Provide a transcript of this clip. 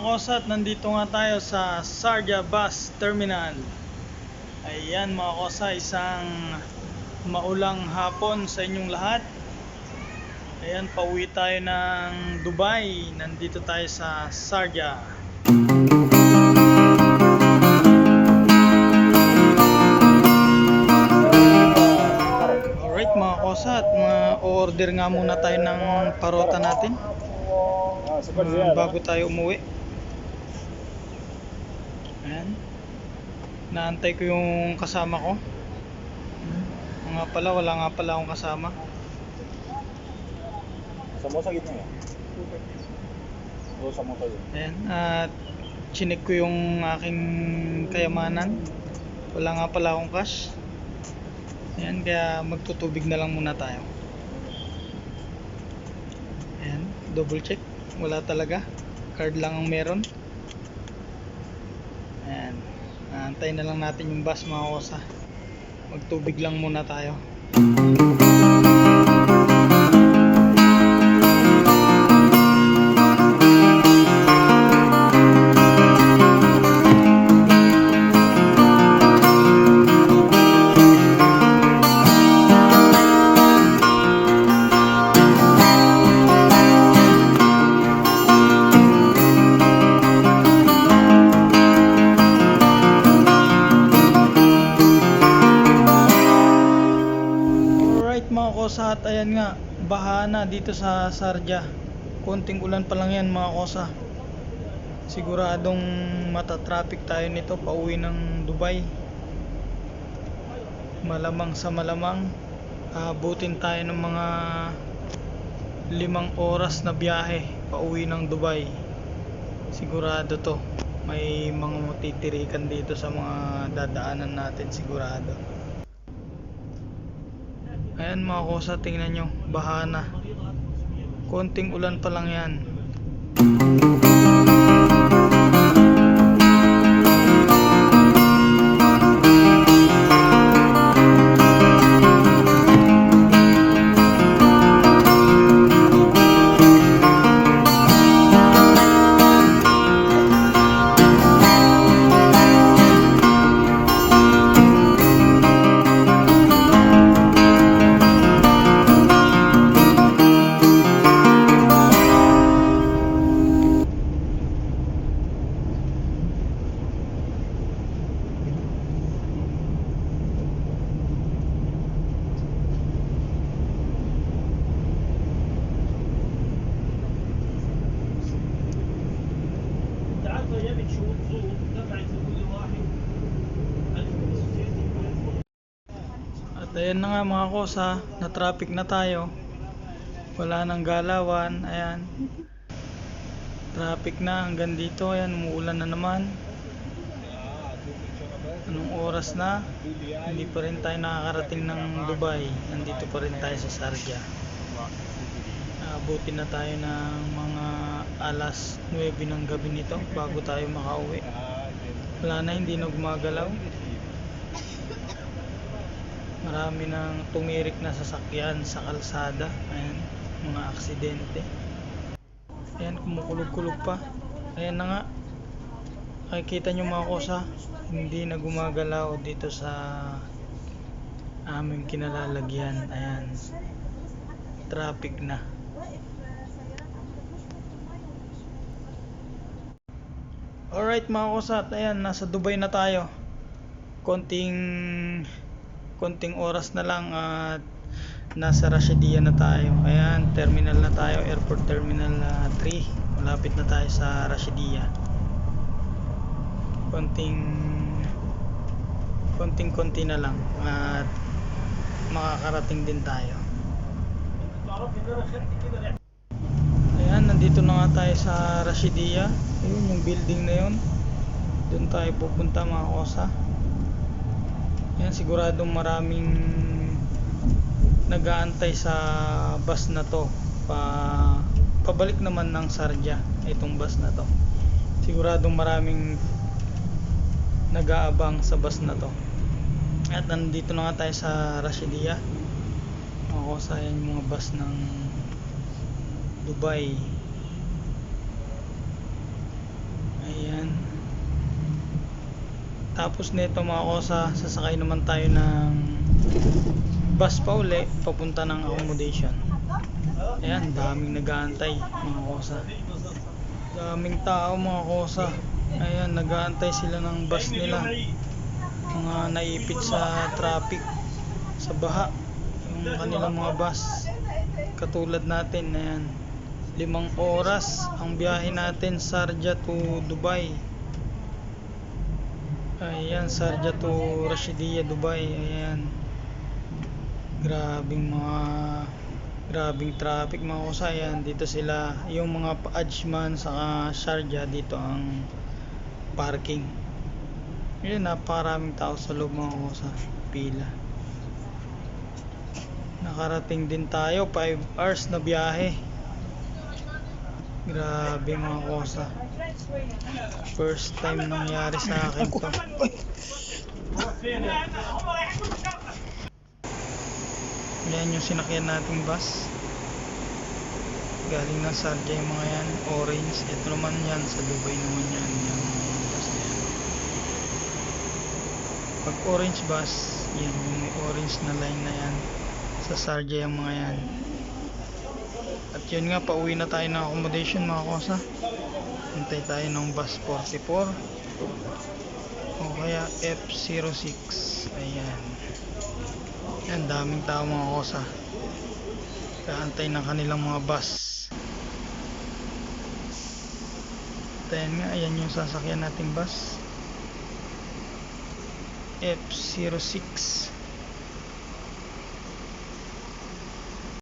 mga kosat, nandito nga tayo sa Sarja Bus Terminal. Ayan mga kosa, isang maulang hapon sa inyong lahat. Ayan, pauwi tayo ng Dubai. Nandito tayo sa Sarja. Alright mga kosa, at mga order nga muna tayo ng parota natin. Uh, bago tayo umuwi. Ayan. Naantay ko yung kasama ko. Hmm. Nga pala, wala nga pala akong kasama. Sa mo sa gitna yan. O sa mo kayo. Ayan. At chinek ko yung aking kayamanan. Wala nga pala akong cash. Ayan, kaya magtutubig na lang muna tayo. Ayan, double check. Wala talaga. Card lang ang meron. Ayan. Aantayin na lang natin yung bus mga kosa. Magtubig lang muna tayo. Alright at ayan nga baha na dito sa Sarja. Konting ulan pa lang yan mga kosa. Siguradong matatraffic tayo nito pauwi ng Dubai. Malamang sa malamang abutin tayo ng mga limang oras na biyahe pauwi ng Dubai. Sigurado to. May mga matitirikan dito sa mga dadaanan natin sigurado Ayan mga kosa, tingnan nyo, baha na. Konting ulan pa lang yan. At ayan na nga mga kosa, na traffic na tayo. Wala nang galawan, ayan. Traffic na hanggang dito, ayan, umuulan na naman. Anong oras na? Hindi pa rin tayo nakakarating ng Dubai. Nandito pa rin tayo sa Sarja. Abutin na tayo ng mga alas 9 ng gabi nito bago tayo makauwi. Wala na, hindi na gumagalaw. Marami nang tumirik na sasakyan sa kalsada. Ayan, mga aksidente. Ayan, kumukulog-kulog pa. Ayan na nga. Makikita nyo mga kosa, hindi na gumagalaw dito sa aming kinalalagyan. Ayan. Traffic na. Alright mga kusat, ayan, nasa Dubai na tayo. Konting konting oras na lang at nasa Rashidia na tayo. Ayan, terminal na tayo, airport terminal ah, 3. Malapit na tayo sa Rashidia. Konting konting konti na lang at makakarating din tayo. Ayan, nandito na nga tayo sa Rashidia. Ayun, yung building na yun. Doon tayo pupunta mga kosa. Ayan, siguradong maraming nag-aantay sa bus na to. Pa, pabalik naman ng Sarja, itong bus na to. Siguradong maraming nag-aabang sa bus na to. At nandito na nga tayo sa Rashidia makukusayan yung mga bus ng Dubai. Ayan. Tapos nito mga kosa sasakay naman tayo ng bus pa uli papunta ng accommodation. Ayan daming nagaantay mga kosa. Daming tao mga kosa. Ayan nagaantay sila ng bus nila. Mga naipit sa traffic sa baha. Yung kanilang mga bus. Katulad natin, ayan. Limang oras ang biyahe natin Sharjah to Dubai. Ayan, Sharjah to Rashidiyah, Dubai. Ayan. Grabing mga grabing traffic mga kusa. Ayan, dito sila. Yung mga pa-Ajman sa Sharjah dito ang parking. Ayan, napakaraming tao sa loob mga kusa. Pila. Nakarating din tayo 5 hours na biyahe. Grabe mga kusa. First time nangyari sa akin to. Yan yung sinakyan nating bus. Galing ng Sharjah yung mga yan. Orange. Ito naman yan. Sa Dubai naman yan. Yung bus na yan. Pag orange bus, yan yung orange na line na yan. Sa Sharjah yung mga yan. At yun nga, pauwi na tayo ng accommodation mga kosa. Hintay tayo ng bus 44 o kaya F06 ayan. Yan daming tao mga kosa. Kaantay ng kanilang mga bus. At ayan nga ayan yung sasakyan nating bus. F06